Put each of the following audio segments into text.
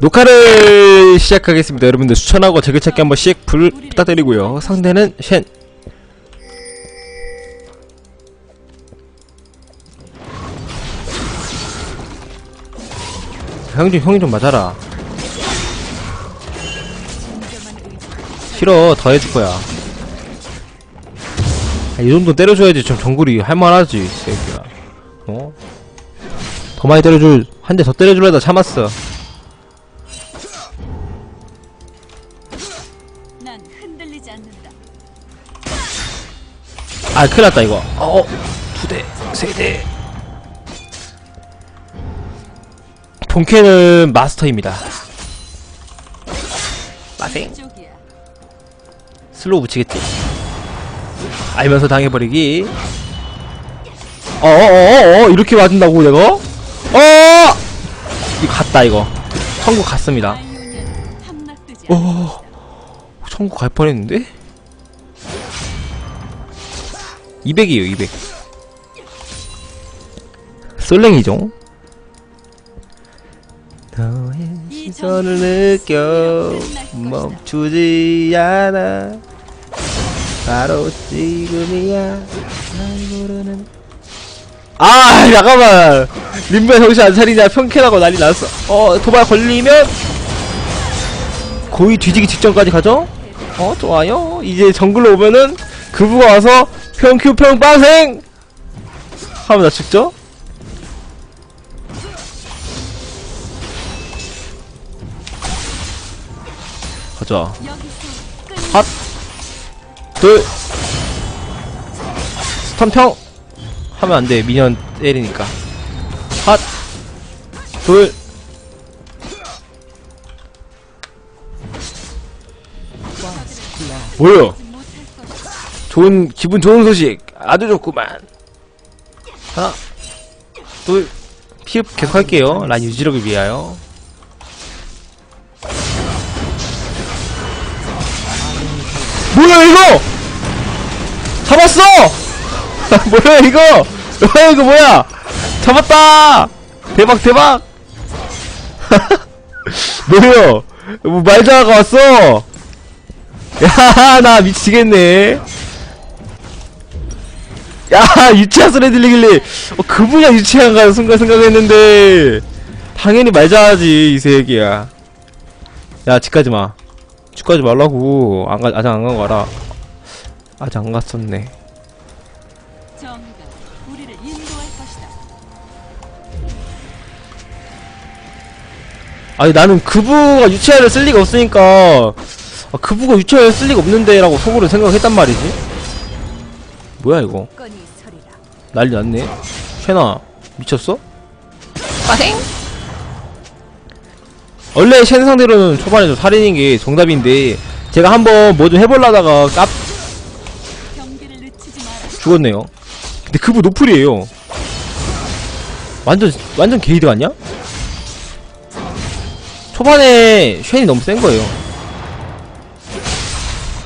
녹화를 시작하겠습니다. 여러분들 추천하고 제글찾기 한 번 씩 불 부탁드리고요. 상대는 쉔. 좀, 형이 좀 맞아라. 싫어, 더 해줄 거야. 아, 이 정도 때려줘야지 좀 정글이 할만하지, 이 새끼야. 어? 더 많이 때려줄, 한 대 더 때려주려다 참았어. 아, 큰일 났다, 이거. 어, 두 대, 세 대. 본캐는 마스터입니다. 마생. 슬로우 붙이겠지. 알면서 당해버리기. 어어어어 이렇게 맞은다고 내가? 어! 이거 갔다 이거. 천국 갔습니다. 어. 천국 갈 뻔했는데? 200이에요 200. 솔랭이죠. 너의 시선을 느껴 멈추지 않아. 바로 지금이야. 날 모르는 아 잠깐만. 림베 정신 안 차리냐? 평캔하고 난리 났어. 어 도발 걸리면 거의 뒤지기 직전까지 가죠? 어 좋아요. 이제 정글로 오면은 그부가 와서 평큐 평 빵생 하면 나 죽죠? 가자 핫! 둘! 스턴평! 하면 안 돼. 미니언 때리니까. 핫! 둘! 뭐야? 좋은, 기분 좋은 소식. 아주 좋구만. 하나, 둘, 피흡 계속 할게요. 란 유지력을 위하여. 뭐야, 이거! 잡았어! 뭐야, 이거! 뭐야, 이거 뭐야! 잡았다! 대박, 대박! 뭐야! 뭐 말자가 왔어! 야, 나 미치겠네. 야, 유치한 소리 들리길래, 어, 그분이야 유치한가 순간 생각했는데, 당연히 말자하지, 이 새끼야. 야, 집가지 마. 집 가지 말라고. 안 가, 아직 안 간 거 알아. 아직 안 갔었네. 아니, 나는 그부가 유치한을 쓸 리가 없으니까, 아, 그부가 유치한을 쓸 리가 없는데 라고 속으로 생각했단 말이지. 뭐야, 이거. 난리 났네. 쉐나, 미쳤어? 빠생! 원래 쉔 상대로는 초반에 좀 살인인 게 정답인데, 제가 한번 뭐 좀 해보려다가 깝. 죽었네요. 근데 그부 노플이에요. 완전, 완전 게이드 같냐? 초반에 쉔이 너무 센 거예요.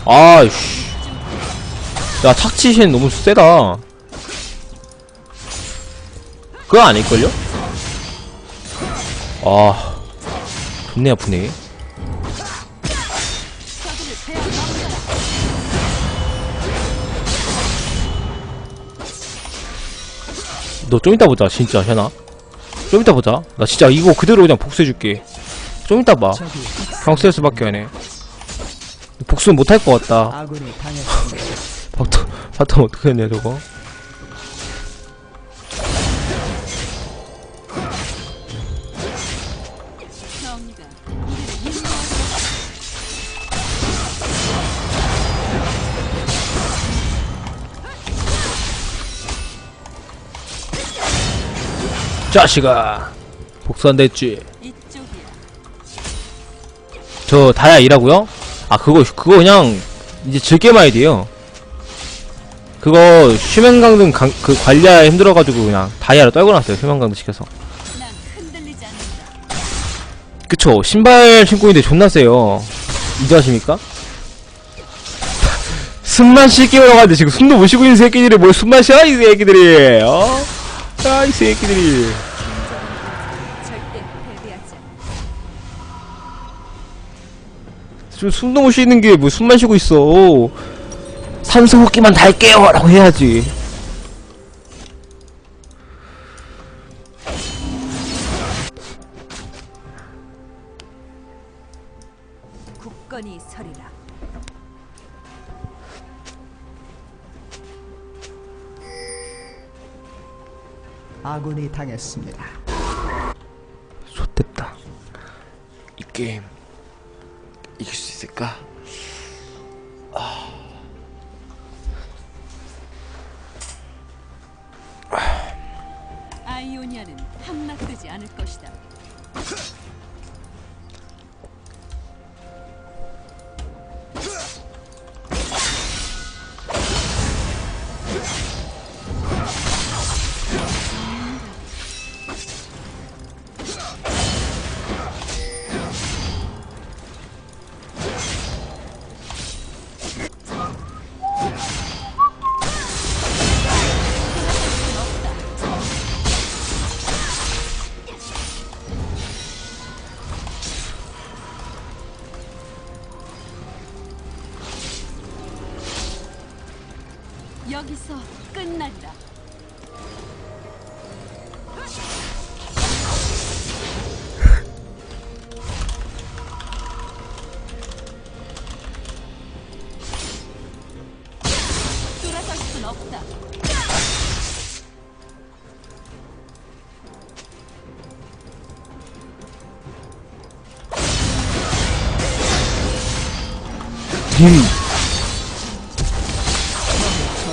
아이씨. 야, 착취 쉔 너무 세다. 그거 아닐걸요? 아, 존내 아프네. 너 좀 이따 보자, 진짜, 현아. 좀 이따 보자. 나 진짜 이거 그대로 그냥 복수해줄게. 좀 이따 봐. 경스레스밖에 안 해. 복수는 못할 것 같다. 바텀, 바텀 어떻게 했냐, 저거. 자식아. 복수한다 했지. 저, 다야 일하고요 아, 그거, 그거 그냥, 이제 즐겨봐야 돼요. 그거, 휴men강등 강, 그 관리하기 힘들어가지고 그냥 다이아로 떨궈놨어요. 휴men강등 시켜서. 그쵸. 신발 신고 있는데 존나 세요. 인정하십니까? 숨만 쉴게 올라가는데 지금 숨도 못 쉬고 있는 새끼들이 뭘 숨만 쉬어? 이 새끼들이. 어? 아, 이 새끼들이. 지금 숨도 못 쉬는 게 뭐 숨만 쉬고 있어. 산소 호흡기만 달게요! 라고 해야지. 아군이 당했습니다. 좋됐다 이 게임 이길 수 있을까? 아이오니아는 함락되지 않을 것이다. 없다.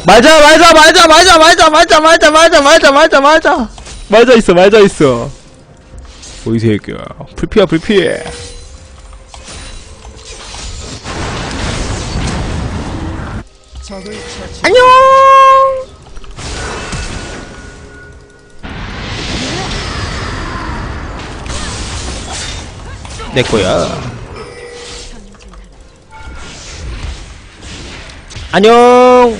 맞아 맞아 맞아 맞아 맞아 맞아 맞아 맞아 맞아 맞아 맞아 맞아 있어 맞아 있어 어이 새끼야 불피야 불피 적을 처치. 안녕 내 거야. 안녕.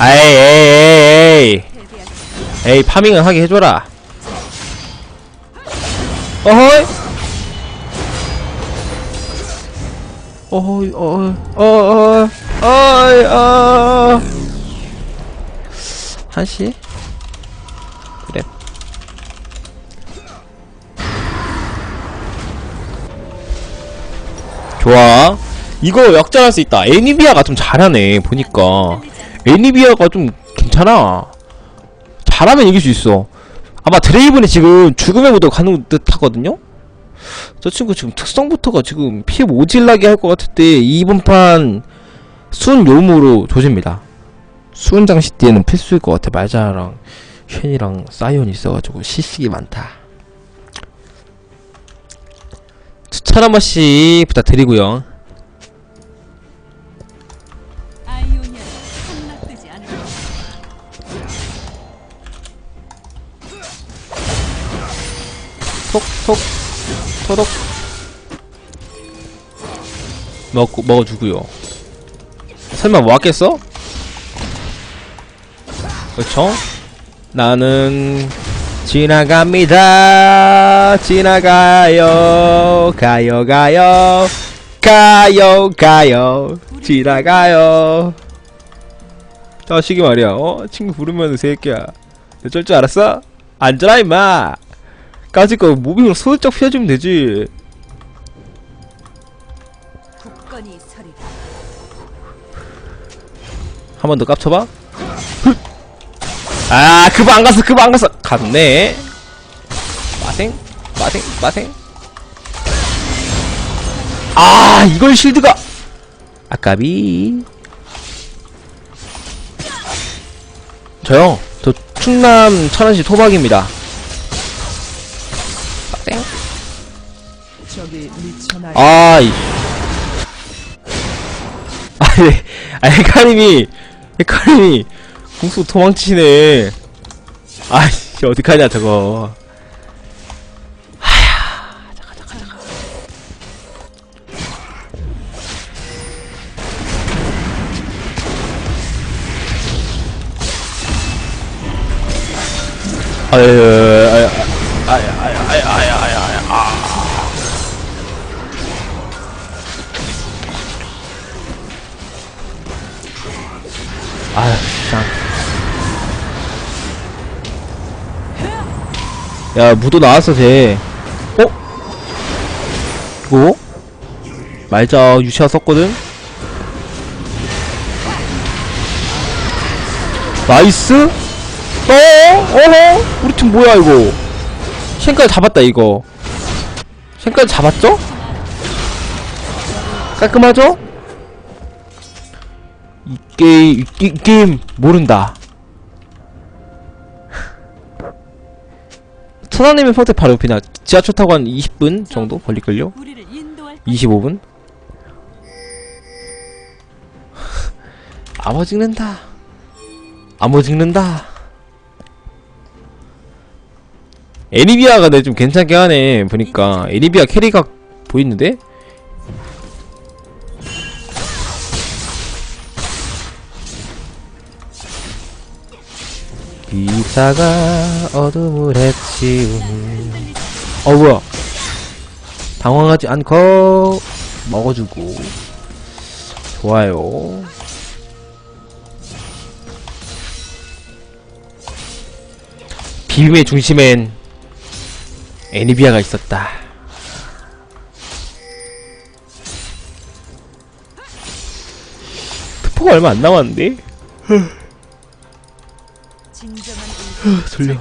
아이 에이 에이 에이 에이. 파밍은 하게 해줘라. 어허이. 어허이 어허이 어허이 어이 어 한시? 그래. 좋아. 이거 역전할 수 있다. 애니비아가 좀 잘하네 보니까. 애니비아가 좀 괜찮아. 잘하면 이길 수 있어. 아마 드레이븐이 지금 죽음의 무도 가는 듯 하거든요? 저 친구 지금 특성부터가 지금 피 모질라게 할 것 같을 때 이번 판 순 요무로 조집니다. 수은 장식 뒤에는 필수일 것 같아. 말자랑 쉔이랑 사이온이 있어가지고 시식이 많다. 추천 한 번씩 부탁드리고요. 톡톡 토독 먹고 먹어주고요. 설마 뭐 왔겠어? 그렇죠? 나는 지나갑니다. 지나가요. 가요 가요. 가요 가요. 지나가요. 자식이 말이야. 어? 친구 부르면 새끼야. 어쩔 줄 알았어? 앉아라 임마. 까짓 거 무빙으로 슬쩍 피해주면 되지. 한 번 더 깝쳐봐. 훗. 아, 그거 안 갔어, 그거 안 갔어. 갔네. 마생, 마생, 마생. 아, 이걸 실드가. 아까비. 저요, 저 충남 천안시 토박입니다. 마생. 아이. 아, 네. 아, 헷갈림이, 헷갈림이, 공수 도망치네. 아이씨, 어떡하냐, 저거. 하야, 잠깐, 잠깐, 잠깐. 아유, 아유, 아유, 아유, 아유, 아유, 아유, 아유, 아. 아유, 참. 야, 무도 나왔어, 쟤. 어? 이거? 말자, 유치아 썼거든? 나이스? 어? 어허? 우리 팀 뭐야, 이거? 쉔까지 잡았다, 이거. 쉔까지 잡았죠? 깔끔하죠? 이 게임, 이, 게- 이 게임, 모른다. 천안님의 평택 바로 옆이나 지하철 타고 한 20분 정도 걸릴걸요? 우리를 인도할 25분? 암호 찍는다. 암호 찍는다. 애니비아가 내좀 괜찮게 하네. 보니까 애니비아 캐리가 보이는데? 기사가 어둠을 해치우는 어 뭐야? 당황하지 않고 먹어주고. 좋아요. 비빔의 중심엔 애니비아가 있었다. 투포가 얼마 안 남았는데? 절대 세계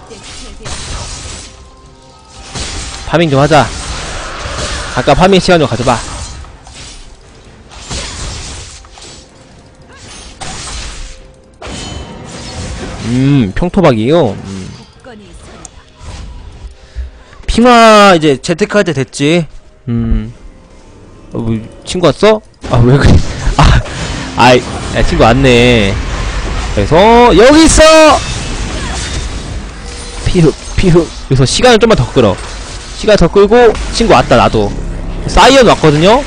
파밍 좀 하자 아까 파밍 시간 좀 가져봐 음 평토박이에요 음. 핑화 이제 재테크 할 때 됐지. 음. 어, 뭐, 친구 왔어? 아, 왜 그래? 아, 아이, 야, 친구 왔네. 그래서, 여기 있어! 피흡, 피흡. 여기서 시간을 좀만 더 끌어. 시간 더 끌고, 친구 왔다, 나도. 사이언 왔거든요?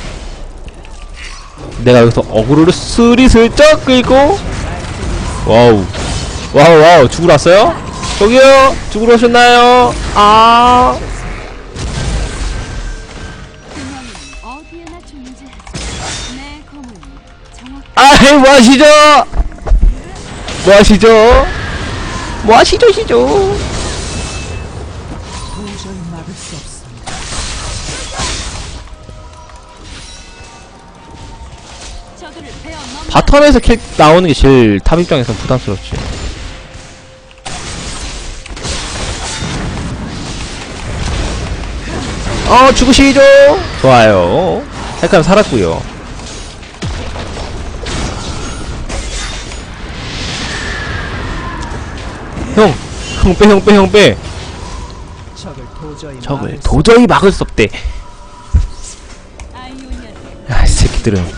내가 여기서 어그로를 스리슬쩍 끌고, 와우. 와우, 와우, 죽으러 왔어요? 저기요! 죽으러 오셨나요? 아. 아이 뭐 하시죠? 뭐 하시죠? 뭐 하시죠 시죠? 바텀에서 킬 나오는 게 제일 탑 입장에서 부담스럽지. 어 죽으시죠? 좋아요. 헷갈림 살았고요. 형, 형 빼, 형 빼, 형 빼. 적을 도저히 적을 막을 수 도저히 막을 수 없대. 아, 이 새끼들은.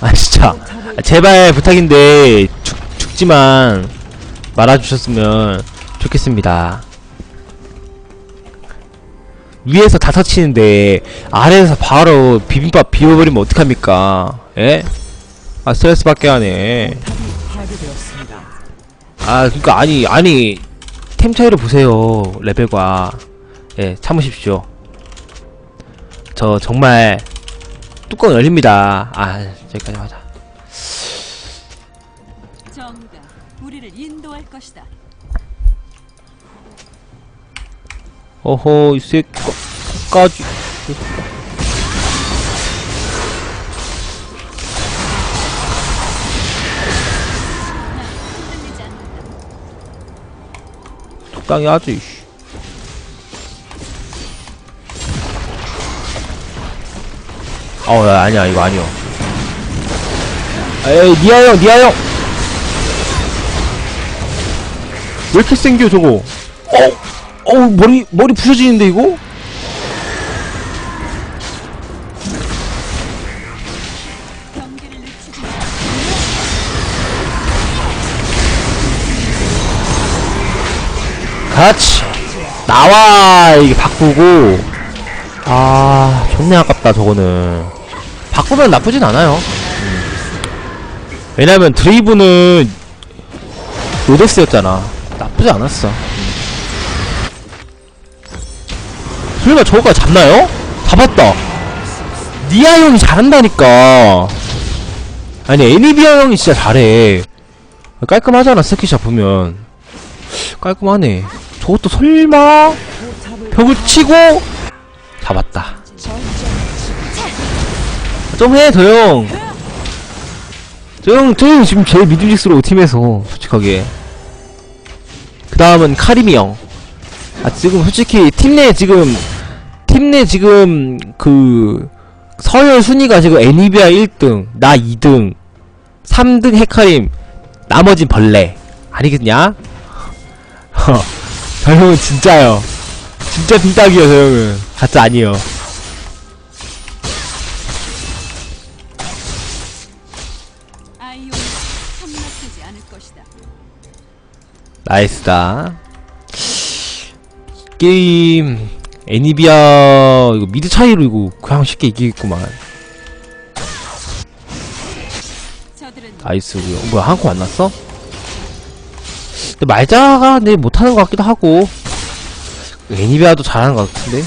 아, 진짜. 아, 제발 부탁인데, 죽, 죽지만 말아주셨으면 좋겠습니다. 위에서 다 터치는데, 아래에서 바로 비빔밥 비워버리면 어떡합니까? 예? 아, 스트레스 받게 하네. 아, 그니까, 아니, 아니, 템 차이를 보세요. 레벨과. 예, 참으십시오. 저 정말 뚜껑 열립니다. 아, 저기까지 하자. 정가 우리를 인도할 것이다. 어허, 이 새끼가, 까지. 흔들리지 않는다. 적당히 하지, 어, 야, 아니야, 이거 아니요. 에이, 니아 형, 니아 형! 왜 이렇게 생겨, 저거? 어, 어우, 머리, 머리 부셔지는데, 이거? 같이 나와 이게 바꾸고 아 존내 아깝다 저거는 바꾸면 나쁘진 않아요 음. 왜냐면 드레이브는 로덱스였잖아. 나쁘지 않았어. 설마 저거까지 잡나요? 잡았다. 니아 형이 잘한다니까. 아니, 애니비아 형이 진짜 잘해. 깔끔하잖아, 스키샷 보면. 깔끔하네. 저것도 설마? 벽을 치고 잡았다. 좀 해, 저 형. 저 형, 저형 지금 제일 믿음직스러워, 팀에서. 솔직하게. 그 다음은 카리미 형. 아, 지금 솔직히 팀 내 지금, 팀 내 지금 그, 서열 순위가 지금 애니비아 1등, 나 2등, 3등 헤카림, 나머진 벌레. 아니겠냐? 허, 저 형은 진짜요. 진짜 빙딱이요, 저 형은. 가짜 아니요. 나이스다. 게임 애니비아 이거 미드 차이로 이거 그냥 쉽게 이기겠구만. 저들은 나이스고요. 어, 뭐야 한코 안 났어? 근데 말자가 내 못하는 것 같기도 하고 애니비아도 잘하는 것 같은데.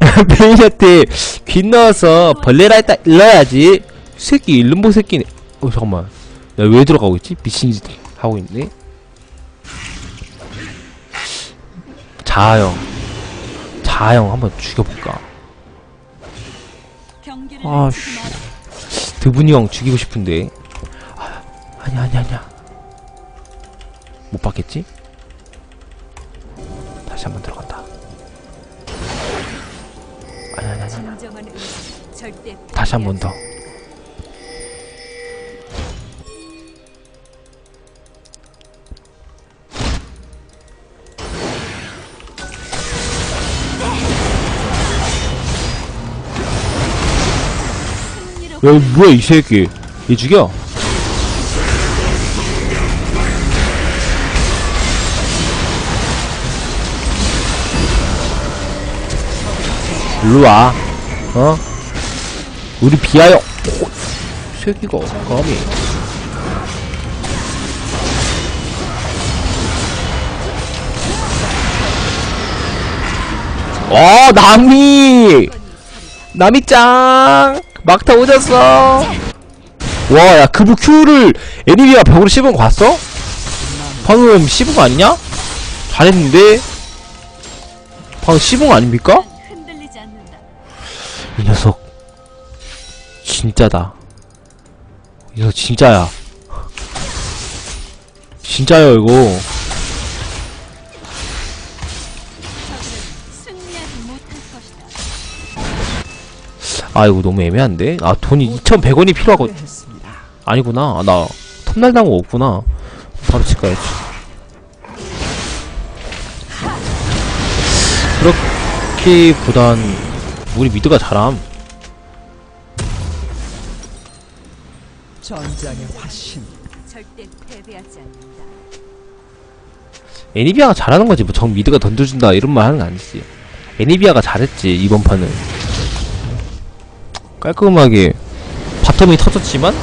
베인한테 귓 넣어서 벌레라 했다 일러야지. 새끼 일름보 새끼네. 어 잠깐만. 야왜 들어가고 있지? 미친 짓 하고 있네. 자아형. 자아형 한번 죽여볼까? 경계를 아, 늦추지 씨. 마라. 드분이 형 죽이고 싶은데 아, 아니야 아니야 아니야 못 받겠지? 다시 한번 들어간다 진정한 의지 절대 다시 한 번 더 뭐야, 이 새끼. 얘 죽여. 일로 와. 어? 우리 비하여. 오, 새끼가, 감히. 어, 남이! 남이짱! 막타 오졌어! 와, 야, 그부 Q를 애니비아 벽으로 씹은 거 봤어? 방금 씹은 거 아니냐? 잘했는데? 방금 씹은 거 아닙니까? 이 녀석. 진짜다. 이 녀석 진짜야. 진짜요, 이거. 아, 이거 너무 애매한데? 아, 돈이 2,100원이 필요하고. 아니구나. 아, 나 텀날 당고 없구나. 바로 집 가야지. 그렇게보단 우리 미드가 잘함. 전장의 화신 절대 패배하지 않는다. 애니비아가 잘하는 거지. 뭐 정 미드가 던져준다 이런 말 하는 거 아니지. 애니비아가 잘했지 이번 판은. 깔끔하게 바텀이 터졌지만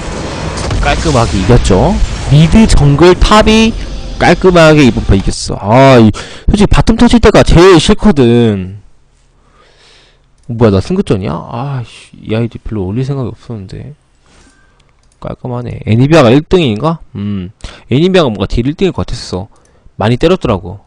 깔끔하게 이겼죠. 미드 정글 탑이 깔끔하게 이번 판 이겼어. 아, 이, 솔직히 바텀 터질 때가 제일 싫거든. 어, 뭐야 나 승급전이야? 아, 씨, 이 아이디 별로 올릴 생각이 없었는데. 깔끔하네. 애니비아가 1등인가? 음. 애니비아가 뭔가 딜 1등일 것 같았어. 많이 때렸더라고.